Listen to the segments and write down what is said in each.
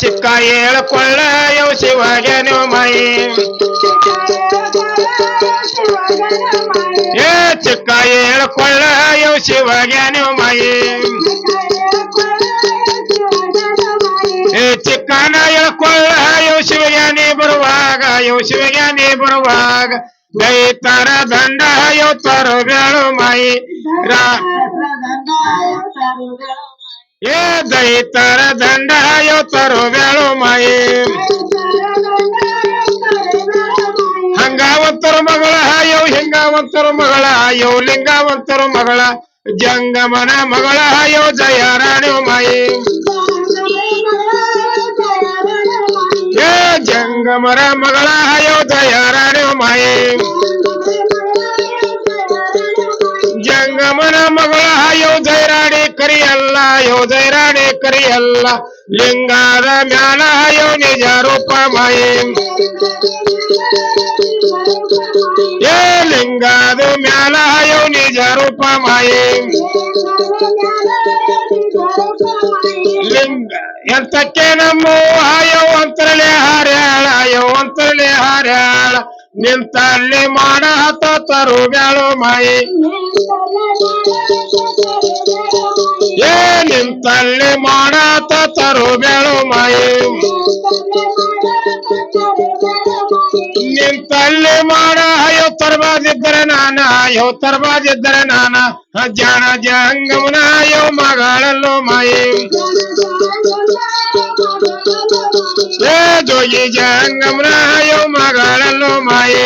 ಚಿಕ್ಕ ಹೇಳ್ಕೊಳ್ಳ ಯೋ ಶಿವಗೆ ನೀವು ಮೈ ಏ ಚಿಕ್ಕ ಹೇಳ್ಕೊಳ್ಳ ಯೋ ಶಿವಗೆ ನೀವು ಮೈ ಏ ಚಿಕ್ಕನ ಹೇಳ್ಕೊಳ್ಳ ಯೋ ಶಿವಜ್ಞಾನಿ ಬರುವಾಗ ಯೋ ಶಿವಜ್ಞಾನಿ ಬರುವಾಗ ದೈತರ ದಂಡ ಯೋ ತರು ಬೇಳು ಮೈ ರಾ ಏ ದೈತರ ದಂಡ ಯೋ ತರು ಬೇಳು ಮೈ ಹಂಗಾವಂತರ ಮಗಳ ಯೋ ಹಿಂಗಾವಂತರ ಮಗಳ ಯೋ ಲಿಂಗಾವಂತರ ಮಗಳ, ಜಂಗಮನ ಮಗಳ ಯೋ ಜಯ ರಾಣಿ ಮಾಯಿ. ಏ ಜಂಗಮರ ಮಗಳ ಯೋ ಜಯ ರಾಣಿ ಮಾಯಿ. ಜಂಗಮನ ಮಗಳ ಯೋ ಜೈರಾಣಿ ಕರಿಯಲ್ಲ ಯೋ ಜೈರಾಣಿ ಕರಿಯಲ್ಲ. ಲಿಂಗಾದ ಮ್ಯಾಲ ಯೋ ನಿಜ ರೂಪ ಮಾಯಿ ಏ ಲಿಂಗಾದ ಮ್ಯಾಲ ಯೋ ನಿಜ ರೂಪ ಮಾಯಿ ಲಿಂಗ ಎಂತಕ್ಕೆ ನಮ್ಮ ಆಯೋ ಅಂತರಳೆ ಹಾರ್ಯಾಳ ಅಯ್ಯೋ ಅಂತರಳೆ ಹಾರ್ಯಾಳ. ನಿಂತಲ್ಲಿ ಮಾಡ ಹತ್ತ ತರು ಬ್ಯಾಳು ಮಾಯಿ. ನಿಂತಲ್ಲಿ ಮಾಡಾತ ತರು ಬ್ಯಾಳು ಮಾಯಿ ನಿಂತಲ್ಲಿ ಮಾಡ ಅಯ್ಯೋ ತರಬಾದಿದ್ದರೆ ನಾನ ಅಯ್ಯೋ ತರಬಾದಿದ್ದರೆ ನಾನ ಜಾಣ ಜಂಗಮನ ಅಯ್ಯೋ ಮಗಳಲ್ಲೋ ಮಾಯಿ ಏ ಜೋಗಿ ಜಂಗಮನ ಅಯ್ಯೋ ಮಗಳಲ್ಲೋ ಮಾಯಿ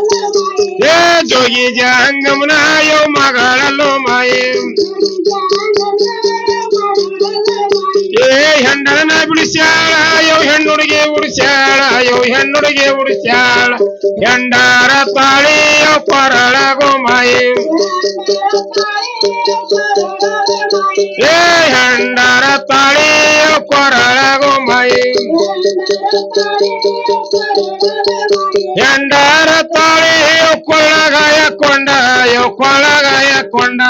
ಏ ಜೋಗಿ ಜಂಗಮನ ಅಯ್ಯೋ ಮಗಳಲ್ಲೋ ಮಾಯಿ ಏ ಹೆಣ್ಣನ ಬಿಡಿಸ್ಯಾಳ ಅಯ್ಯೋ ಹೆಣ್ಣುಡುಗೆ ಉಡಿಸ್ಯಾಳ ಅಯ್ಯೋ ಹೆಣ್ಣುಡುಗೆ ಉಡಿಸ್ಯಾಳ ಹೆಂಡಾರ ತಾಳಿಯೋ ಕೊರಳಗೋ ಮಾಯಿ ಏ ಹೆಂಡಾರ ತಾಳಿಯೋ ಕೊರಳಗೋ ಮಾಯಿ ಹೆಂಡಾರ ತಾಳಿಯೋ ಕೊಳ್ಳಗಾಯ ಕೊಂಡ ಅಯ್ಯೋ ಕೊಳ್ಳಗಾಯ ಕೊಂಡ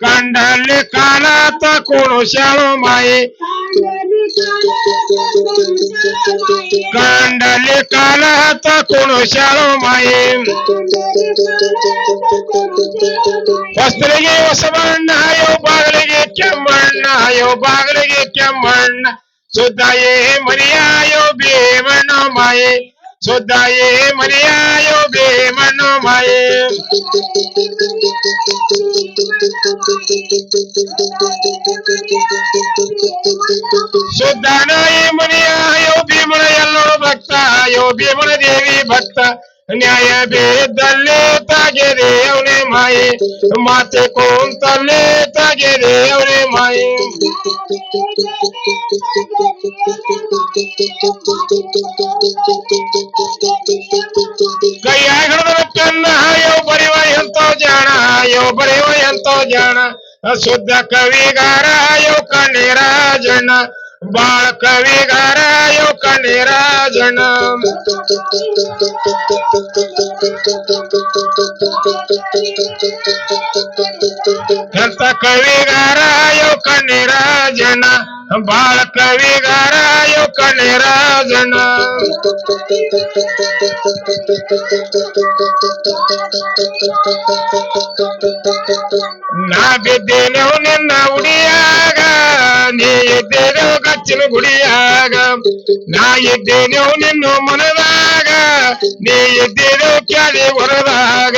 ಕಂಡಲ್ಲಿ ಕಾಲತ ಕುಣುಸ್ಯಾಳು ಮಾಯಿ ಕಂಡಲ್ಲಿ ಕಾಲತ ಕುಣುಸ್ಯಾಳು ಮಾಯಿ ವಸ್ತ್ರಿಗೆ ಹೊಸಬಣ್ಣ ಅಯ್ಯೋ ಬಾಗಿಲಿಗೆ ಕೆಮ್ಮಣ್ಣ ಅಯ್ಯೋ ಬಾಗಿಲಿಗೆ ಕೆಮ್ಮಣ್ಣ ಸುದ್ದಾಯೇ ಮರಿಯಾಯೋ ಭೀಮಣ್ಣ ಮಾಯೆ ಸುದ್ದಾಯೇ ಮರಿಯಾಯೋ ಭೀಮಣ್ಣ ಮಾಯೆ ಸುದ್ದಾನಾಯಿ ಮರಿಯಾಯೋ ಭೀಮಣ ಎಲ್ಲೋ ಭಕ್ತ ಅಯ್ಯೋ ಭೀಮಣ ದೇವಿ ಭಕ್ತ ನ್ಯಾಯ ಬೇದಲ್ಲಿ ತಾಗೆದೆ ಅವನೇ ಮಾಯೆ ಮಾತೆ ಕುಂತಲ್ಲೇ ತಾಗೆದೆ ಅವನೇ ಮಾಯೆ भरियो जन शुद्ध कवि गारो कनेराजन बाल कवि गारो कनेराजन। कवि गारो कनेराजना ಬಾಳ ಕವಿಗಾರ ಕಣ್ಣೀರಾಜಣ್ಣ ನಾ ಬಿದ್ದೇನೆವು ನಿನ್ನ ಉಡಿಯಾಗ, ನೀ ಇದ್ದೇನೆವು ಕಚ್ಚಿನ ಗುಡಿಯಾಗ. ನಾ ಇದ್ದೇನೆವು ನಿನ್ನ ಮನದಾಗ, ನೀ ಇದ್ದೇನೆವು ಕ್ಯಾಲಿ ಹೊರದಾಗ.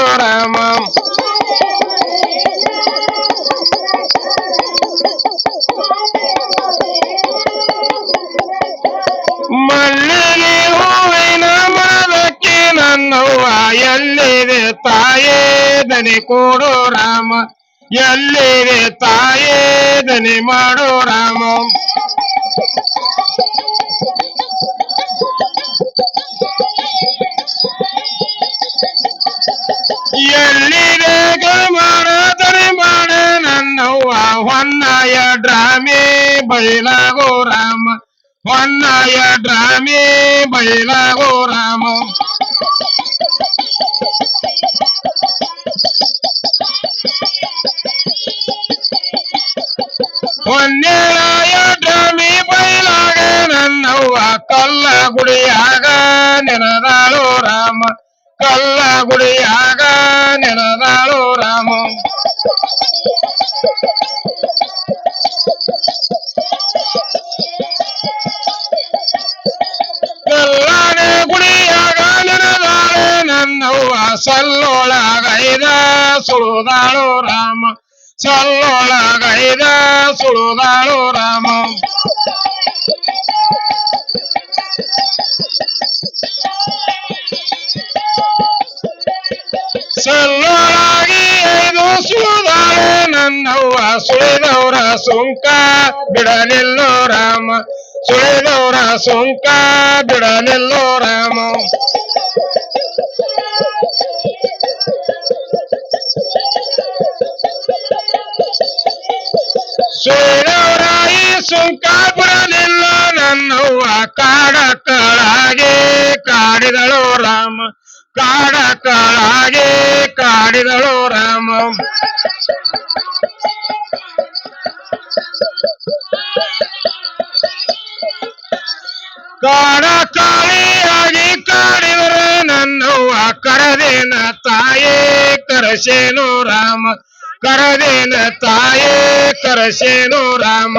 ಮಲ್ಲಿಗೆ ಹೂವಿನ ಮರಕ್ಕೆ ನನ್ನವ್ವ ಎಲ್ಲಿದೆ ತಾಯೇ, ದನಿ ಕೊಡು ರಾಮ. ಎಲ್ಲಿದೆ ತಾಯೇ, ದನಿ ಮಾಡು ರಾಮ. ಎಲ್ಲಿದೆ ಗಮನ ದನಿ ಮಾಡ ನನ್ನವ್ವ ಹೊನ್ನಯ ಡ್ರಾಮೆ ಬೈಲಾಗೋ ರಾಮ. ஒன்னாயற்றாமே பயிலகோ ராமம் ஒன்னேராயற்றாமே பயிலாக நன்னவ்வா கல்ல குடியாக நிறதாலோ ராம கல்ல குடியாக நிறதாலோ ராமம் ನೆನದಾಳು ರಾಮ ಕಲ್ಲನ ಗುಡಿಯಾಗ ನೆನದಾಳು ನನ್ನವ್ವ ಸಲ್ಲೊಳಗೈದ ಸುಳುದಾಳು ರಾಮ. ಸಲ್ಲೊಳಗೈದ ಸುಳುದಾಳು ರಾಮ. ಸಲ್ಲೊಳಗಿ ಐದು ಸುಳುದಾಳೆ, ನನ್ನವ್ವ ಸುಳಿದವರ ಸುಂಕ ಬಿಡಲಿಲ್ಲೋ ರಾಮ. ಸುಳಿದವರ ಸುಂಕ ಬಿಡಲಿಲ್ಲೋ ರಾಮ. ಸುಳಿದವರಾಯಿ ಸುಂಕ ಬಿಡಲಿಲ್ಲ ನನ್ನವ್ವ ಕಾಡ ಕಳಾಗೆ ಕಾಡಿದಳು ರಾಮ. ಕಾಡ ಕಳಾಗೆ ಕಾಡಿದಳು ರಾಮ. ಕಾಡ ಕಾಳಿಯಾಗಿ ಕಾಡಿದರೆ ನನ್ನವ್ವ ಕರದೇನ ತಾಯೇ ಕರಸೇನು ರಾಮ ಕರದೇನ ತಾಯೇ ಕರಸೇನು ರಾಮ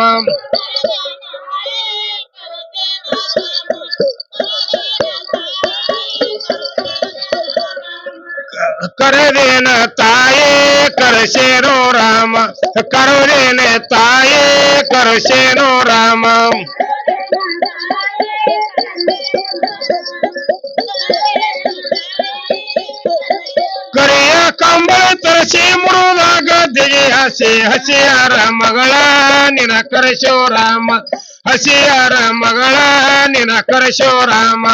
ಕರದೇನ ತಾಯೇ ಕರಸೇನು ರಾಮ ಕರದೇನ ತಾಯೇ ಕರಸೇನು ರಾಮ ಹಸಿಯಾರ ಮಗಳ ನಿನ ಕರೆಶೋ ರಾಮ ಹಸಿಯಾರ ಮಗಳ ನಿನ ಕರೆಶೋ ರಾಮ.